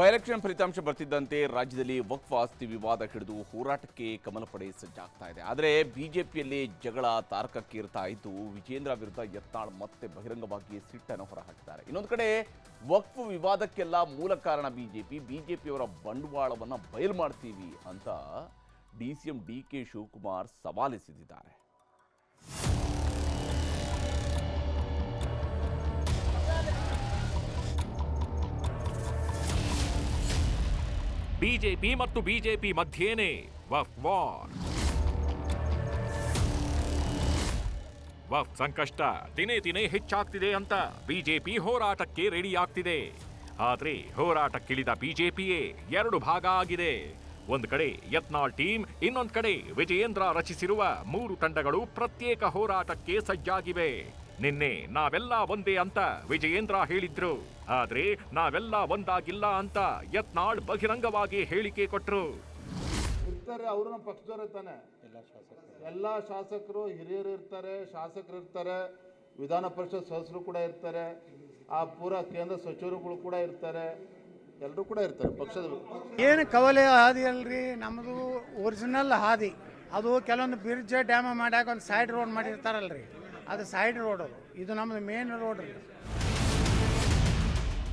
By election ಫಲಿತಾಂಶ ಬರ್ತಿದ್ದಂತೆ ರಾಜ್ಯದಲ್ಲಿ ವಕ್ಫ್ ಆಸ್ತಿ ವಿವಾದ ಹಿಡಿದು ಹೋರಾಟಕ್ಕೆ ಕಮಲ ಪಡೆ ಸಜ್ಜಾಗ್ತಾ ಇದೆ. ಆದರೆ ಬಿಜೆಪಿಯಲ್ಲಿ ಜಗಳ ತಾರಕಕ್ಕೇರ್ತಾ ಇದ್ದು ವಿಜೇಂದ್ರ ವಿರುದ್ಧ ಯತ್ನಾಳ್ ಮತ್ತೆ ಬಹಿರಂಗವಾಗಿ ಸಿಟ್ಟನ್ನು ಹೊರಹಾಕಿದ್ದಾರೆ. ಇನ್ನೊಂದು ಕಡೆ ವಕ್ಫ್ ವಿವಾದಕ್ಕೆಲ್ಲ ಮೂಲ ಕಾರಣ ಬಿಜೆಪಿ. ಬಿಜೆಪಿಯವರ ಬಂಡವಾಳವನ್ನು ಬಯಲು ಮಾಡ್ತೀವಿ ಅಂತ D C M D K Shivakumar ಸವಾಲೆಸೆದಿದ್ದಾರೆ. BJP ಮತ್ತು ಬಿಜೆಪಿ ಮಧ್ಯೇನೆ. ವಫ್, ವಾರ್. ವಫ್, ಸಂಕಷ್ಟ. ದಿನೇ ದಿನೇ ಹೆಚ್ಚಾಗ್ತಿದೆ ಅಂತ ಬಿಜೆಪಿ ಹೋರಾಟಕ್ಕೆ ರೆಡಿ ಆಗ್ತಿದೆ ಆದ್ರೆ ಹೋರಾಟಕ್ಕಿಳಿದ ಬಿಜೆಪಿಯೇ ಎರಡು ಭಾಗ ಆಗಿದೆ. ಒಂದು ಕಡೆ ಯತ್ನಾಳ್ ಟೀಮ್, ಇನ್ನೊಂದು ಕಡೆ ವಿಜಯೇಂದ್ರ ರಚಿಸಿರುವ ಮೂರು ತಂಡಗಳು ಪ್ರತ್ಯೇಕ ಹೋರಾಟಕ್ಕೆ ಸಜ್ಜಾಗಿವೆ. ನಿನ್ನೆ ನಾವೆಲ್ಲ ಒಂದೇ ಅಂತ ವಿಜಯೇಂದ್ರ ಹೇಳಿದ್ರು. ಆದ್ರೆ ನಾವೆಲ್ಲ ಒಂದಾಗಿಲ್ಲ ಅಂತ ಯತ್ನಾಳ್ ಬಹಿರಂಗವಾಗಿ ಹೇಳಿಕೆ ಕೊಟ್ರು. ಇರ್ತಾರೆ ಅವರು ನಮ್ಮ ಪಕ್ಷದವರೇ ತಾನೆ. ಎಲ್ಲ ಶಾಸಕರು ಹಿರಿಯರು ಇರ್ತಾರೆ ಶಾಸಕರು ಇರ್ತಾರೆ ವಿಧಾನ ಪರಿಷತ್ ಸದಸ್ಯರು ಕೂಡ ಇರ್ತಾರೆ ಆ ಪೂರ ಕೇಂದ್ರ ಸಚಿವರುಗಳು ಕೂಡ ಇರ್ತಾರೆ ಎಲ್ಲರೂ ಕೂಡ ಇರ್ತಾರೆ ಪಕ್ಷದ ಏನು ಕವಲೆ ಹಾದಿ ಅಲ್ರಿ? ನಮ್ಮದು ಒರಿಜಿನಲ್ ಹಾದಿ. ಅದು ಕೆಲವೊಂದು ಬ್ರಿಡ್ಜ್ ಡ್ಯಾಮ್ ಮಾಡ್ಯಾಕ ಒಂದು ಸೈಡ್ ರೋಡ್ ಮಾಡಿರ್ತಾರಲ್ರಿ. ಅದು ಸೈಡ್ ರೋಡ್ ಅದು. ಇದು ನಮ್ಮದು ಮೇನ್ ರೋಡ್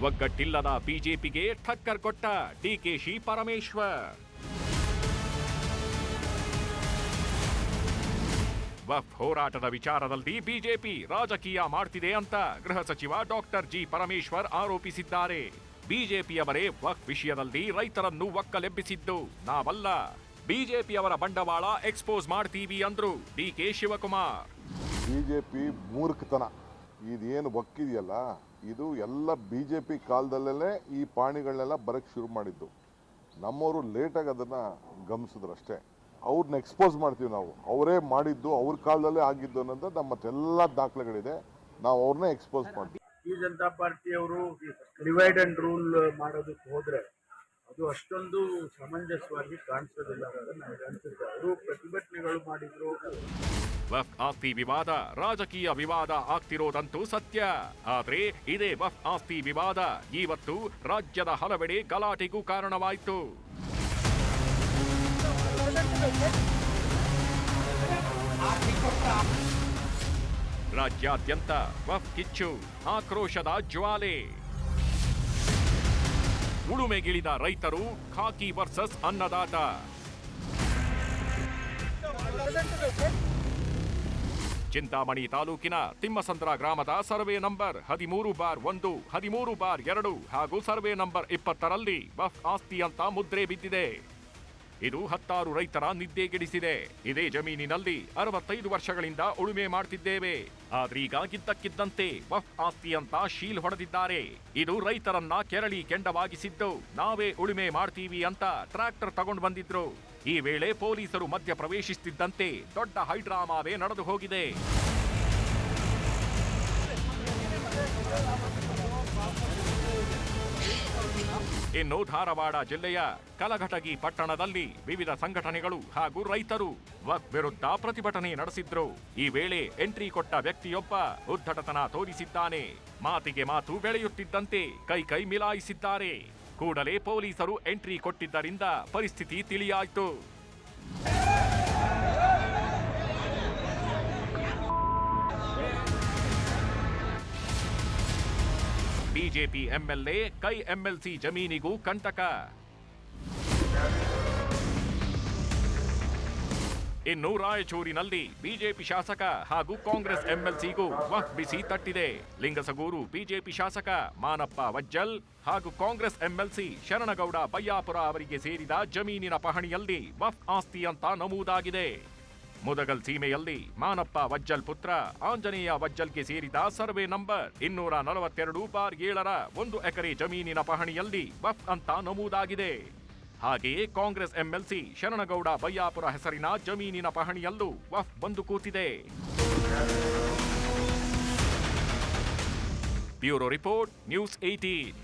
ಒಗ್ಗಟ್ಟಿಲ್ಲದ ಬಿಜೆಪಿಗೆ ಠಕ್ಕರ್ ಕೊಟ್ಟ ಡಿಕೆಶಿ ಪರಮೇಶ್ವರ್ ವಫ್ ಹೋರಾಟದ ವಿಚಾರದಲ್ಲಿ ಬಿಜೆಪಿ ರಾಜಕೀಯ ಮಾಡ್ತಿದೆ ಅಂತ ಗೃಹ ಸಚಿವ ಡಾಕ್ಟರ್ ಜಿ. ಪರಮೇಶ್ವರ್ ಆರೋಪಿಸಿದ್ದಾರೆ. ಬಿಜೆಪಿಯವರೇ ವಕ್ ವಿಷಯದಲ್ಲಿ ರೈತರನ್ನು ಒಕ್ಕಲೆಬ್ಬಿಸಿದ್ದು. ನಾವಲ್ಲ. ಬಿಜೆಪಿಯವರ ಬಂಡವಾಳ ಎಕ್ಸ್ಪೋಸ್ ಮಾಡ್ತೀವಿ ಅಂದ್ರು D K Shivakumar. B J P ಮೂರ್ಖತನ. ಇದೇನು ಒಕ್ಕಿದೆಯಲ್ಲ ಇದು ಎಲ್ಲ ಬಿ ಜೆ ಪಿ ಕಾಲದಲ್ಲೇ ಈ ಪಾಣಿಗಳನ್ನೆಲ್ಲ ಬರಕ್ಕೆ ಶುರು ಮಾಡಿದ್ದು. ನಮ್ಮವರು ಲೇಟಾಗಿ ಅದನ್ನು ಗಮನಿಸಿದ್ರು ಅಷ್ಟೇ. ಅವ್ರನ್ನ ಎಕ್ಸ್ಪೋಸ್ ಮಾಡ್ತೀವಿ ನಾವು. ಅವರೇ ಮಾಡಿದ್ದು ಅವ್ರ ಕಾಲದಲ್ಲೇ ಆಗಿದ್ದು ಅನ್ನೋದು ನಮ್ಮ ಎಲ್ಲ ದಾಖಲೆಗಳಿದೆ. ನಾವು ಅವ್ರನ್ನೇ ಎಕ್ಸ್ಪೋಸ್ ಮಾಡ್ತೀವಿ. ಭಾರತೀಯ ಜನತಾ ಪಾರ್ಟಿಯವರು ಡಿವೈಡ್ ಅಂಡ್ ರೂಲ್ ಮಾಡೋದಕ್ಕೆ ಹೋದ್ರೆ ಅದು ಅಷ್ಟೊಂದು ಸಮಂಜಸವಾಗಿ ಕಾಣಿಸೋದಿಲ್ಲ ನನಗೆ ಅವರು ಪ್ರತಿಭಟನೆಗಳು ಮಾಡಿದ್ರು. ವಫ್ ಆಸ್ತಿ ವಿವಾದ, ರಾಜಕೀಯ ವಿವಾದ ಆಗ್ತಿರೋದಂತೂ ಸತ್ಯ. ಆದ್ರೆ ಇದೇ ವಫ್ ಆಸ್ತಿ ವಿವಾದ ಇವತ್ತು ರಾಜ್ಯದ ಹಲವೆಡೆ ಗಲಾಟೆಗೂ ಕಾರಣವಾಯಿತು. ರಾಜ್ಯಾದ್ಯಂತ ವಫ್ ಕಿಚ್ಚು, ಆಕ್ರೋಶದ ಜ್ವಾಲೆ. ಉಳುಮೆಗಿಳಿದ ರೈತರು ಖಾಕಿ ವರ್ಸಸ್ ಅನ್ನದಾತ. ಚಿಂತಾಮಣಿ ತಾಲೂಕಿನ ತಿಮ್ಮಸಂದ್ರ ಗ್ರಾಮದ ಸರ್ವೆ ನಂಬರ್ ಹದಿಮೂರು ಬಾರ್ ಒಂದು, ಹದಿಮೂರು ಬಾರ್ ಎರಡು ಹಾಗೂ ಸರ್ವೆ ನಂಬರ್ ಇಪ್ಪತ್ತರಲ್ಲಿ ವಫ್ ಆಸ್ತಿ ಅಂತ ಮುದ್ರೆ ಬಿದ್ದಿದೆ. ಇದು ಹತ್ತಾರು ರೈತರ ನಿದ್ದೆಗೆಡಿಸಿದೆ. ಇದೇ ಜಮೀನಿನಲ್ಲಿ ಅರವತ್ತೈದು ವರ್ಷಗಳಿಂದ ಉಳುಮೆ ಮಾಡ್ತಿದ್ದೇವೆ. ಆದ್ರೀಗ ಗಿದ್ದಕ್ಕಿದ್ದಂತೆ ವಫ್ ಆಸ್ತಿ ಅಂತ ಶೀಲ್ ಹೊಡೆದಿದ್ದಾರೆ. ಇದು ರೈತರನ್ನ ಕೆರಳಿ ಕೆಂಡವಾಗಿಸಿದ್ದು. ನಾವೇ ಉಳುಮೆ ಮಾಡ್ತೀವಿ ಅಂತ ಟ್ರ್ಯಾಕ್ಟರ್ ತಗೊಂಡು ಬಂದಿದ್ರು. ಈ ವೇಳೆ ಪೊಲೀಸರು ಮಧ್ಯ ಪ್ರವೇಶಿಸುತ್ತಿದ್ದಂತೆ ದೊಡ್ಡ ಹೈಡ್ರಾಮಾವೇ ನಡೆದು ಹೋಗಿದೆ. ಇನ್ನು ಧಾರವಾಡ ಜಿಲ್ಲೆಯ ಕಲಘಟಗಿ ಪಟ್ಟಣದಲ್ಲಿ ವಿವಿಧ ಸಂಘಟನೆಗಳು ಹಾಗೂ ರೈತರು ವಕ್ ವಿರುದ್ಧ ಪ್ರತಿಭಟನೆ ನಡೆಸಿದ್ರು. ಈ ವೇಳೆ ಎಂಟ್ರಿ ಕೊಟ್ಟ ವ್ಯಕ್ತಿಯೊಬ್ಬ ಉದ್ಧಟತನ ತೋರಿಸಿದ್ದಾನೆ. ಮಾತಿಗೆ ಮಾತು ಬೆಳೆಯುತ್ತಿದ್ದಂತೆ ಕೈ ಕೈ ಮಿಲಾಯಿಸಿದ್ದಾರೆ. ಕೂಡಲೇ ಪೊಲೀಸರು ಎಂಟ್ರಿ ಕೊಟ್ಟಿದ್ದರಿಂದ ಪರಿಸ್ಥಿತಿ ತಿಳಿಯಾಯಿತು. ಬಿಜೆಪಿ ಎಂಎಲ್ಎ, ಕೈ ಎಂಎಲ್ಸಿ ಜಮೀನಿಗೂ ಕಂಟಕ. ಇನ್ನು ರಾಯಚೂರಿನಲ್ಲಿ ಬಿಜೆಪಿ ಶಾಸಕ ಹಾಗೂ ಕಾಂಗ್ರೆಸ್ ಎಂಎಲ್ಸಿಗೂ ವಫ್ ಬಿಸಿ ತಟ್ಟಿದೆ. ಲಿಂಗಸಗೂರು ಬಿಜೆಪಿ ಶಾಸಕ ಮಾನಪ್ಪ ವಜ್ಜಲ್ ಹಾಗೂ ಕಾಂಗ್ರೆಸ್ ಎಂಎಲ್ಸಿ ಶರಣಗೌಡ ಬಯ್ಯಾಪುರ ಅವರಿಗೆ ಸೇರಿದ ಜಮೀನಿನ ಪಹಣಿಯಲ್ಲಿ ವಫ್ ಆಸ್ತಿ ಅಂತ ನಮೂದಾಗಿದೆ. ಮುದಗಲ್ ಸೀಮೆಯಲ್ಲಿ ಮಾನಪ್ಪ ವಜ್ಜಲ್ ಪುತ್ರ, ಆಂಜನೇಯ ವಜ್ಜಲ್ಗೆ ಸೇರಿದ ಸರ್ವೆ ನಂಬರ್ ಇನ್ನೂರ ನಲವತ್ತೆರಡು ಬಾರ್ ಏಳರ ಒಂದು ಎಕರೆ ಜಮೀನಿನ ಪಹಣಿಯಲ್ಲಿ ವಫ್ ಅಂತ ನಮೂದಾಗಿದೆ. ಹಾಗೆಯೇ ಕಾಂಗ್ರೆಸ್ ಎಂಎಲ್ಸಿ ಶರಣಗೌಡ ಬಯ್ಯಾಪುರ ಹೆಸರಿನ ಜಮೀನಿನ ಪಹಣಿಯಲ್ಲೂ ವಫ್ ಬಂದು ಕೂತಿದೆ. Bureau report, news eighteen